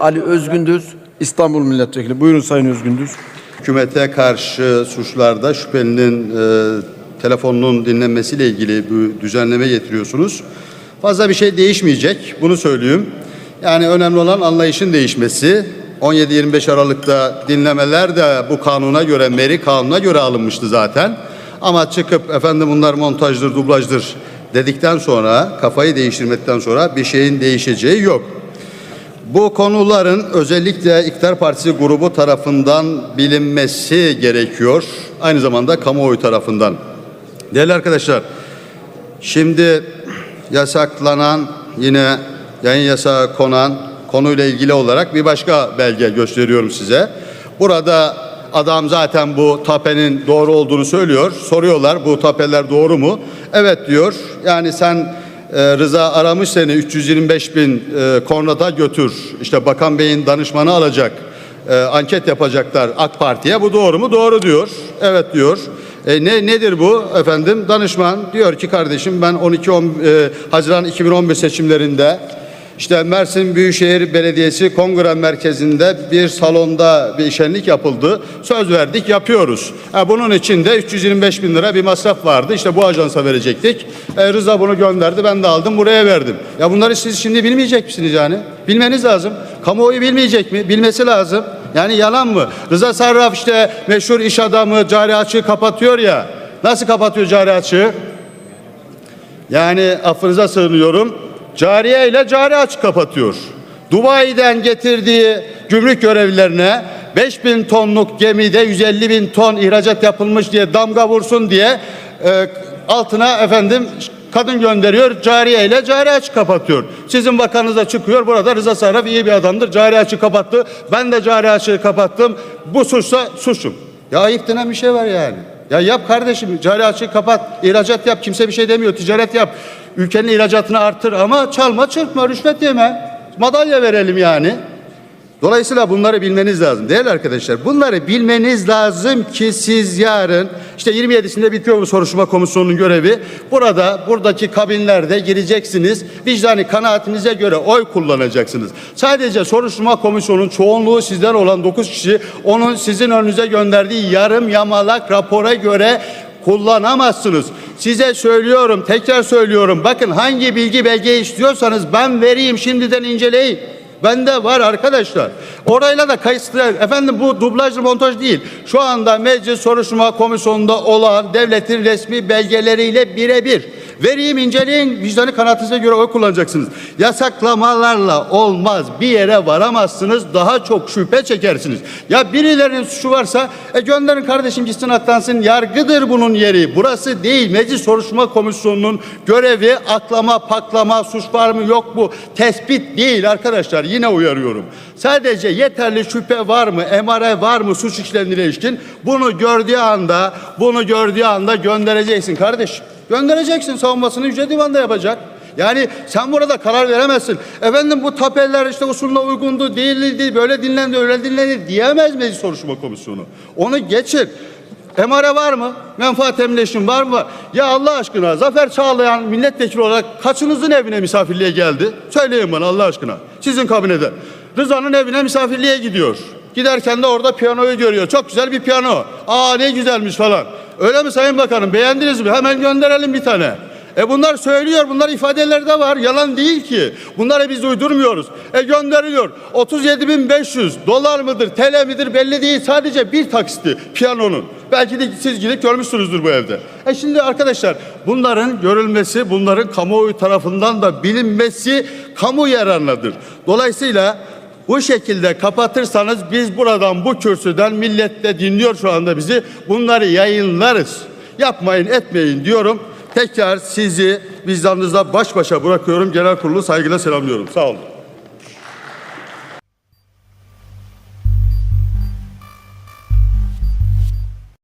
Ali Özgündüz, İstanbul Milletvekili. Buyurun Sayın Özgündüz. hükümete karşı suçlarda şüphelinin e, telefonunun dinlenmesiyle ilgili bir düzenleme getiriyorsunuz. Fazla bir şey değişmeyecek. Bunu söyleyeyim. Yani önemli olan anlayışın değişmesi. 17-25 Aralık'ta dinlemeler de bu kanuna göre, meri kanuna göre alınmıştı zaten. Ama çıkıp efendim bunlar montajdır, dublajdır dedikten sonra, kafayı değiştirmekten sonra bir şeyin değişeceği yok. Bu konuların özellikle İktidar Partisi grubu tarafından bilinmesi gerekiyor. Aynı zamanda kamuoyu tarafından. Değerli arkadaşlar, şimdi yasaklanan yine yayın yasağı konan konuyla ilgili olarak bir başka belge gösteriyorum size. Burada adam zaten bu tapenin doğru olduğunu söylüyor. Soruyorlar bu tapeler doğru mu? Evet diyor. Yani sen e, Rıza aramış seni 325 bin e, kornata götür. İşte Bakan Bey'in danışmanı alacak. E, anket yapacaklar AK Parti'ye. Bu doğru mu? Doğru diyor. Evet diyor. E, ne nedir bu efendim? Danışman diyor ki kardeşim ben 12 10, e, Haziran 2015 seçimlerinde işte Mersin Büyükşehir Belediyesi Kongre Merkezi'nde bir salonda bir şenlik yapıldı. Söz verdik yapıyoruz. Ha, bunun için de 325 bin lira bir masraf vardı. İşte bu ajansa verecektik. E, Rıza bunu gönderdi ben de aldım buraya verdim. Ya bunları siz şimdi bilmeyecek misiniz yani? Bilmeniz lazım. Kamuoyu bilmeyecek mi? Bilmesi lazım. Yani yalan mı? Rıza Sarraf işte meşhur iş adamı cari açığı kapatıyor ya. Nasıl kapatıyor cari açığı? Yani affınıza sığınıyorum. Cariye ile cari aç kapatıyor. Dubai'den getirdiği gümrük görevlilerine 5000 tonluk gemide 150 bin ton ihracat yapılmış diye damga vursun diye e, altına efendim kadın gönderiyor cariye ile cari açı kapatıyor. Sizin bakanınız da çıkıyor burada Rıza Sarraf iyi bir adamdır cari açı kapattı. Ben de cari açı kapattım. Bu suçsa suçum. Ya ayıp denen bir şey var yani. Ya yap kardeşim cari açığı kapat, ihracat yap kimse bir şey demiyor, ticaret yap. Ülkenin ihracatını artır ama çalma çırpma, rüşvet yeme. Madalya verelim yani. Dolayısıyla bunları bilmeniz lazım. Değerli arkadaşlar bunları bilmeniz lazım ki siz yarın işte 27'sinde bitiyor bu soruşturma komisyonunun görevi. Burada buradaki kabinlerde gireceksiniz. Vicdani kanaatinize göre oy kullanacaksınız. Sadece soruşturma komisyonunun çoğunluğu sizden olan 9 kişi onun sizin önünüze gönderdiği yarım yamalak rapora göre kullanamazsınız. Size söylüyorum, tekrar söylüyorum. Bakın hangi bilgi belge istiyorsanız ben vereyim şimdiden inceleyin. Bende var arkadaşlar. Orayla da kayıtlı. Efendim bu dublaj montaj değil. Şu anda meclis soruşturma komisyonunda olan devletin resmi belgeleriyle birebir. Vereyim inceleyin vicdanı kanaatinize göre oy kullanacaksınız. Yasaklamalarla olmaz. Bir yere varamazsınız. Daha çok şüphe çekersiniz. Ya birilerinin suçu varsa e gönderin kardeşim gitsin aklansın. Yargıdır bunun yeri. Burası değil. Meclis soruşturma komisyonunun görevi aklama, paklama, suç var mı yok mu tespit değil arkadaşlar. Yine uyarıyorum. Sadece yeterli şüphe var mı, emare var mı suç işlemine ilişkin bunu gördüğü anda, bunu gördüğü anda göndereceksin kardeşim. Göndereceksin savunmasını Yüce Divan'da yapacak. Yani sen burada karar veremezsin. Efendim bu tapeller işte usulüne uygundu, değildi, böyle dinlendi, öyle dinlendi diyemez meclis soruşturma komisyonu. Onu geçir. Emare var mı? Menfaat emleşim var mı? Ya Allah aşkına Zafer Çağlayan milletvekili olarak kaçınızın evine misafirliğe geldi? Söyleyin bana Allah aşkına. Sizin kabinede. Rıza'nın evine misafirliğe gidiyor. Giderken de orada piyanoyu görüyor. Çok güzel bir piyano. Aa ne güzelmiş falan. Öyle mi Sayın Bakanım? Beğendiniz mi? Hemen gönderelim bir tane. E bunlar söylüyor, bunlar ifadelerde var. Yalan değil ki. Bunları biz uydurmuyoruz. E gönderiliyor. 37.500 dolar mıdır, TL midir belli değil. Sadece bir taksitti piyanonun. Belki de siz gidip görmüşsünüzdür bu evde. E şimdi arkadaşlar bunların görülmesi, bunların kamuoyu tarafından da bilinmesi kamu yararınadır. Dolayısıyla bu şekilde kapatırsanız biz buradan bu kürsüden millet de dinliyor şu anda bizi. Bunları yayınlarız. Yapmayın etmeyin diyorum. Tekrar sizi vicdanınızla baş başa bırakıyorum. Genel kurulu saygıyla selamlıyorum. Sağ olun.